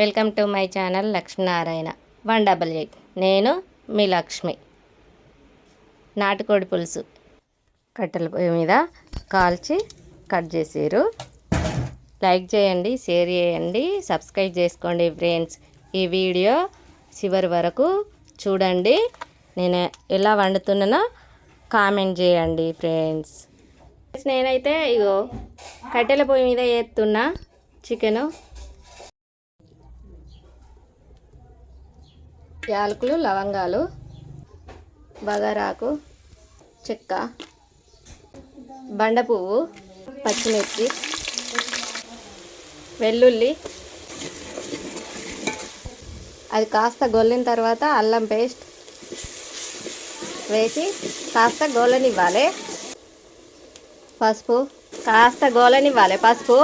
Welcome to my channel Lakshminarayana. One double eight. నేను మీ లక్ష్మి. నాటుకోడి పులుసు. కట్టెల పొయ్యి మీద కాల్చి కట్ చేసారు. లైక్ చేయండి షేర్ చేయండి సబ్స్క్రైబ్ చేసుకోండి ఫ్రెండ్స్. ఈ వీడియో చివరి వరకు చూడండి. నేను ఎలా వండుతున్నానో కామెంట్ చేయండి ఫ్రెండ్స్. నేనైతే ఇగో కట్టెల పొయ్యి మీద వేస్తున్నా చికెను యాలకులు లవంగాలు బగారాకు చెక్క బండ పువ్వు పచ్చిమిర్చి వెల్లుల్లి. అది కాస్త గొల్లిన తర్వాత అల్లం పేస్ట్ వేసి కాస్త గోలనివ్వాలి. పసుపు కాస్త గోలనివ్వాలి పసుపు.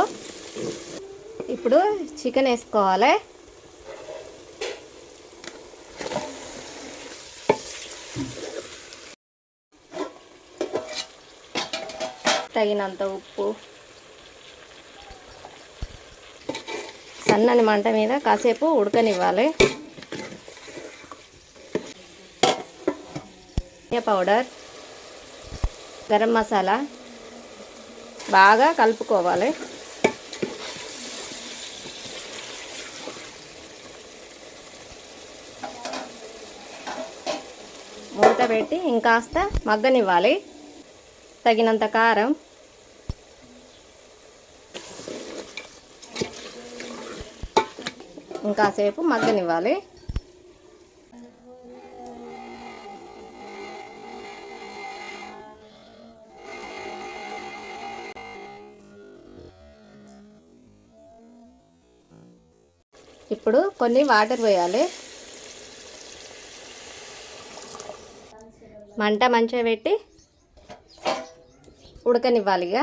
ఇప్పుడు చికెన్ వేసుకోవాలి. తగినంత ఉప్పు. సన్నని మంట మీద కాసేపు ఉడకనివ్వాలి. ధనియా పౌడర్ గరం మసాలా బాగా కలుపుకోవాలి. మూత పెట్టి ఇంకాస్త మగ్గనివ్వాలి. తగినంత కారం. ఇంకాసేపు మగ్గనివ్వాలి. ఇప్పుడు కొన్ని వాటర్ పోయాలి మంట మంచిగా పెట్టి ఉడకనివ్వాలి ఇక.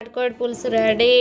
నాటుకోడి పులుసు రెడీ.